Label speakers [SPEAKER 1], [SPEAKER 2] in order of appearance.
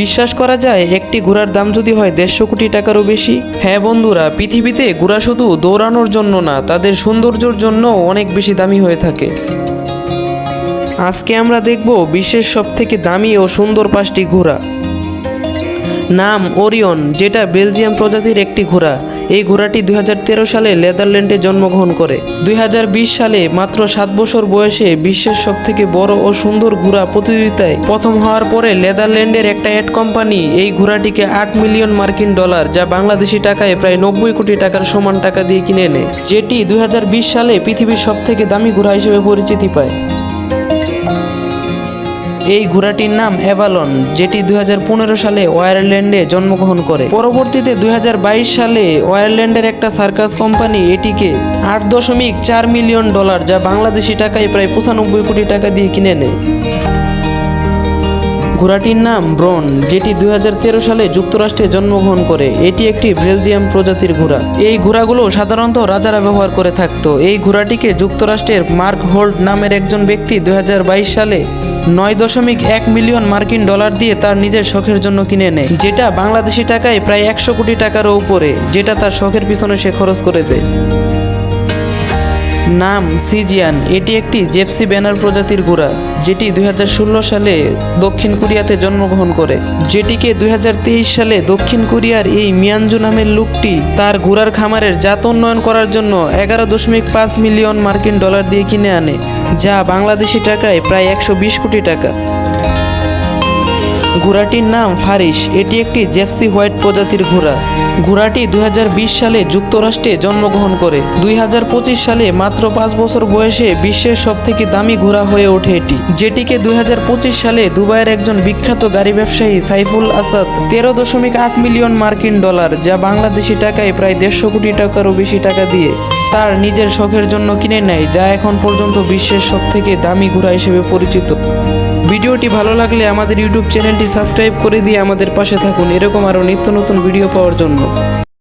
[SPEAKER 1] বিশ্বাস করা যায়, একটি ঘোড়ার দাম যদি হয় দেড়শো কোটি টাকারও বেশি? হ্যাঁ বন্ধুরা, পৃথিবীতে ঘোড়া শুধু দৌড়ানোর জন্য না, তাদের সৌন্দর্যর জন্য অনেক বেশি দামি হয়ে থাকে। আজকে আমরা দেখব বিশ্বের সব থেকে দামি ও সুন্দর পাঁচটি ঘোড়া। নাম ওরিয়ন, যেটা বেলজিয়াম প্রজাতির একটি ঘোড়া। এই ঘোড়াটি দুই হাজার তেরো সালে নেদারল্যান্ডে জন্মগ্রহণ করে। দুই হাজার বিশ সালে মাত্র সাত বছর বয়সে বিশ্বের সব থেকে বড় ও সুন্দর ঘোড়া প্রতিযোগিতায় প্রথম হওয়ার পরে নেদারল্যান্ডের একটা অ্যাড কোম্পানি এই ঘোড়াটিকে আট মিলিয়ন মার্কিন ডলার, যা বাংলাদেশি টাকায় প্রায় নব্বই কোটি টাকার সমান টাকা দিয়ে কিনে নেয়, যেটি দুই হাজার বিশ সালে পৃথিবীর সব থেকে দামি ঘোড়া হিসেবে পরিচিতি পায়। এই ঘোড়াটির নাম অ্যাভালন যেটি দু হাজার পনেরো সালে ওয়ারল্যান্ডে জন্মগ্রহণ করে। পরবর্তীতে দু হাজার বাইশ সালে ওয়ারল্যান্ডের একটা সার্কাস কোম্পানি এটিকে আট দশমিক চার মিলিয়ন ডলার, যা বাংলাদেশি টাকায় প্রায় পঁচানব্বই কোটি টাকা দিয়ে কিনে নেয়। ঘোড়াটির নাম ব্রন, যেটি দু হাজার তেরো সালে যুক্তরাষ্ট্রে জন্মগ্রহণ করে। এটি একটি বেলজিয়াম প্রজাতির ঘোড়া। এই ঘোড়াগুলো সাধারণত রাজারা ব্যবহার করে থাকতো। এই ঘোড়াটিকে যুক্তরাষ্ট্রের মার্ক হোল্ড নামের একজন ব্যক্তি দু হাজার বাইশ সালে নয় দশমিক এক মিলিয়ন মার্কিন ডলার দিয়ে তার নিজের শখের জন্য কিনে নেয়, যেটা বাংলাদেশি টাকায় প্রায় একশো কোটি টাকারও উপরে, যেটা তার শখের পিছনে সে খরচ করে দেয়। নাম সিজিয়ান। এটি একটি জেপসি ব্যানার প্রজাতির ঘোড়া যেটি দুই হাজার ষোলো সালে দক্ষিণ কোরিয়াতে জন্মগ্রহণ করে। যেটিকে দুই হাজার তেইশ সালে দক্ষিণ কোরিয়ার এই মিয়ানজু নামের লোকটি তার ঘোড়ার খামারের জাত উন্নয়ন করার জন্য এগারো দশমিক পাঁচ মিলিয়ন মার্কিন ডলার দিয়ে কিনে আনে, যা বাংলাদেশি টাকায় প্রায় একশো বিশ কোটি টাকা। ঘোড়াটির নাম ফারিস এটি একটি জেপসি হোয়াইট প্রজাতির ঘোড়া। ঘোড়াটি দুই হাজার বিশ সালে যুক্তরাষ্ট্রে জন্মগ্রহণ করে। দুই হাজার পঁচিশ সালে মাত্র পাঁচ বছর বয়সে বিশ্বের সবথেকে দামি ঘোড়া হয়ে ওঠে এটি। যেটিকে দুই হাজার পঁচিশ সালে দুবাইয়ের একজন বিখ্যাত গাড়ি ব্যবসায়ী সাইফুল আসাদ তেরো দশমিক আট মিলিয়ন মার্কিন ডলার, যা বাংলাদেশি টাকায় প্রায় দেড়শো কোটি টাকারও বেশি টাকা দিয়ে তার নিজের শখের জন্য কিনে নেয়, যা এখন পর্যন্ত বিশ্বের সবথেকে দামি ঘোড়া হিসেবে পরিচিত। ভিডিওটি ভালো লাগলে আমাদের ইউটিউব চ্যানেলটি সাবস্ক্রাইব করে দিয়ে আমাদের পাশে থাকুন। এরকম আরও নিত্য নতুন ভিডিও পাওয়ার জন্য।